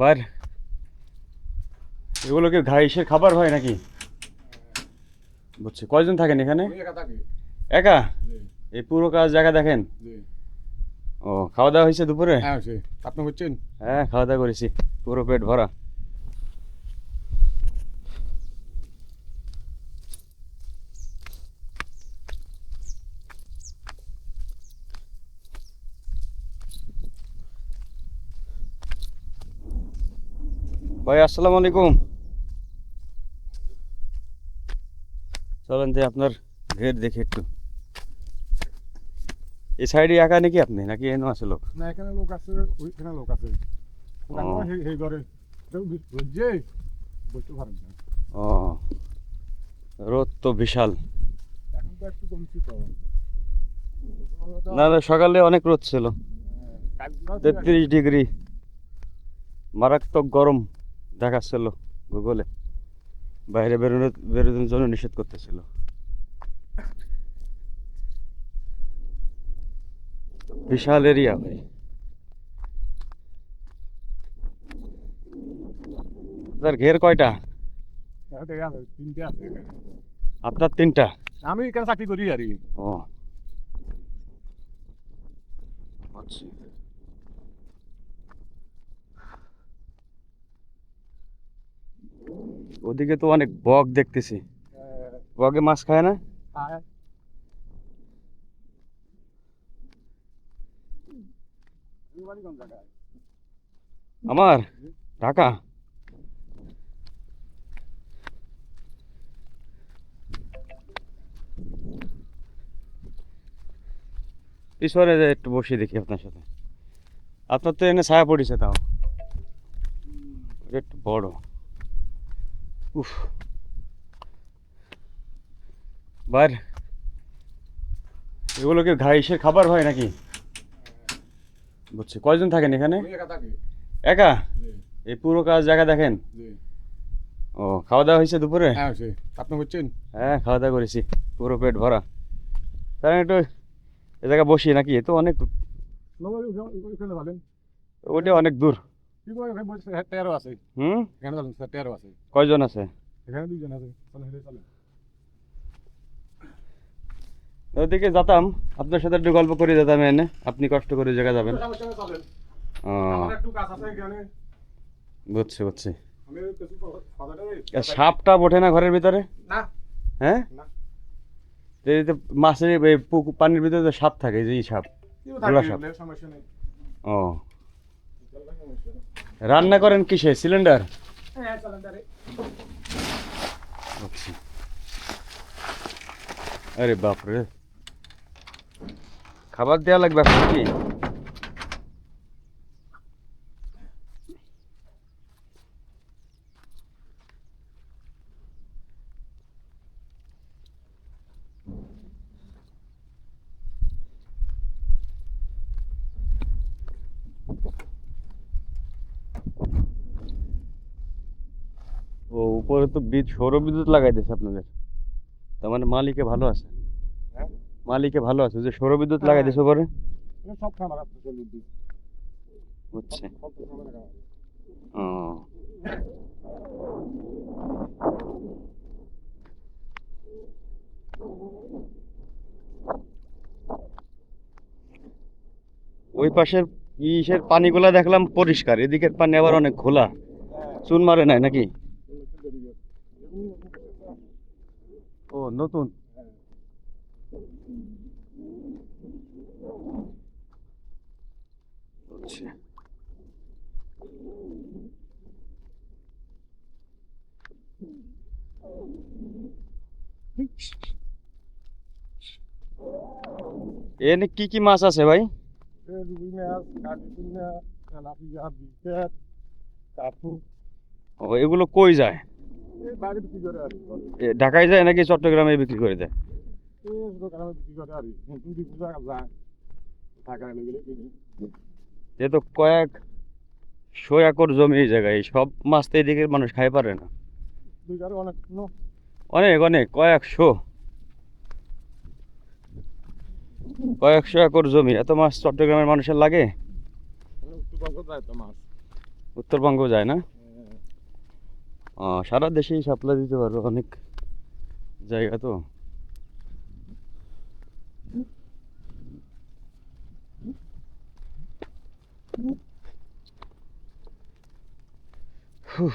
বার। এগুলো কি ঘাইসের খাবার হয় নাকি? বুঝছি। কয়জন থাকেন এখানে? একা এই পুরো কাজ জায়গা দেখেন? ও খাওয়া দাওয়া হয়েছে দুপুরে? হ্যাঁ আপনি হচ্ছেন? হ্যাঁ খাওয়া দাওয়া করেছি। পুরো পেট ভরা। ভাই আসসালামু আলাইকুম। চলেন যে আপনার ঘের দেখি একটু। এই সাইডে একা নাকি আপনি নাকি এনো আছে লোক? না এখানে লোক আছে ওইখানে লোক আছে। ও। সেই সেই ঘরে। বুঝছে বুঝতে পারেন ও রোদ তো বিশাল। এখন তো একটু কমছি তো। না না সকালে অনেক রোদ ছিল। তেত্রিশ ডিগ্রি। মারাত্মক গরম। দেখাচ্ছিল গুগলে। বাইরে বেরোনো বেরোনোর জন্য নিষেধ করতেছিল। বিশাল এরিয়া ভাই। স্যার ঘের কয়টা। আপনার তিনটা? আমি এখানে চাকরি করি আর। ও। আচ্ছা। ওদিকে তো অনেক বক দেখতেছি। বগে মাছ খায় না? আমার? ঢাকা? পিছনে একটু বসে দেখি আপনার সাথে। আপনার তো এনে ছায়া পড়েছে তাও। একটু বড়। উফ। বার। এগুলো কি ঘাইসের খাবার হয় নাকি? বুঝছি। কয়জন থাকেন এখানে? একা এই পুরো কাজ জায়গা দেখেন। ও খাওয়া দাওয়া হয়েছে দুপুরে? হ্যাঁ আপনি হচ্ছেন হ্যাঁ খাওয়া দাওয়া করেছি। পুরো পেট ভরা। তাহলে একটু এ জায়গায় বসি নাকি? এ তো অনেক ওটা অনেক দূর। তেরো আছে। হুম? এখানে যাবেন তেরো আছে। কয়জন আছে? এখানে দুইজন আছে। ওদিকে যেতাম। আপনার সাথে একটু গল্প করে যেতাম এনে। আপনি কষ্ট করে জায়গা যাবেন। বুঝছি বুঝছি। সাপটা ওঠে না ঘরের ভিতরে? হ্যাঁ? মাছের পানির ভিতরে সাপ থাকে যে সাপ। সাপ। ও। রান্না করেন কিসে? সিলিন্ডার? হ্যাঁ আচ্ছা। আরে বাপরে। খাবার দেওয়া লাগবে আপনি কি ও উপরে তো বিদ্যুৎ সৌরবিদ্যুৎ লাগাই দিয়েছে আপনাদের। তার মানে মালিকে ভালো আছে। হ্যাঁ? মালিকে ভালো আছে যে সৌরবিদ্যুৎ লাগাই দিয়েছে উপরে? সব আছে। ও। ওই পাশের ইসের পানিগুলা দেখলাম পরিষ্কার এদিকের পানি আবার অনেক খোলা। হ্যাঁ চুন মারে নাই নাকি এগুলো একটু দেরি হবে। এগুলো নতুন করে তো- ও নতুন। আচ্ছা এনে কি কি মাছ আছে ভাই? রুই মাছ, কাজী মাছ, তেলাপিয়া, বিকেট, কাপু, ও এগুলো কই যায়? ঢাকায় যায় নাকি চট্টগ্রামে বিক্রি করে দেয়। এ তো কয়েক শো একর জমি এই জায়গায় সব মাছ তো এদিকের মানুষ খাই পারে না। অনেক। অনেক কয়েকশো কয়েকশো একর জমি এত মাছ চট্টগ্রামের মানুষের লাগে? উত্তরবঙ্গ যায় মাছ। উত্তরবঙ্গও যায় না? সারা দেশেই সাপ্লাই দিতে পারবে অনেক জায়গা তো Whew.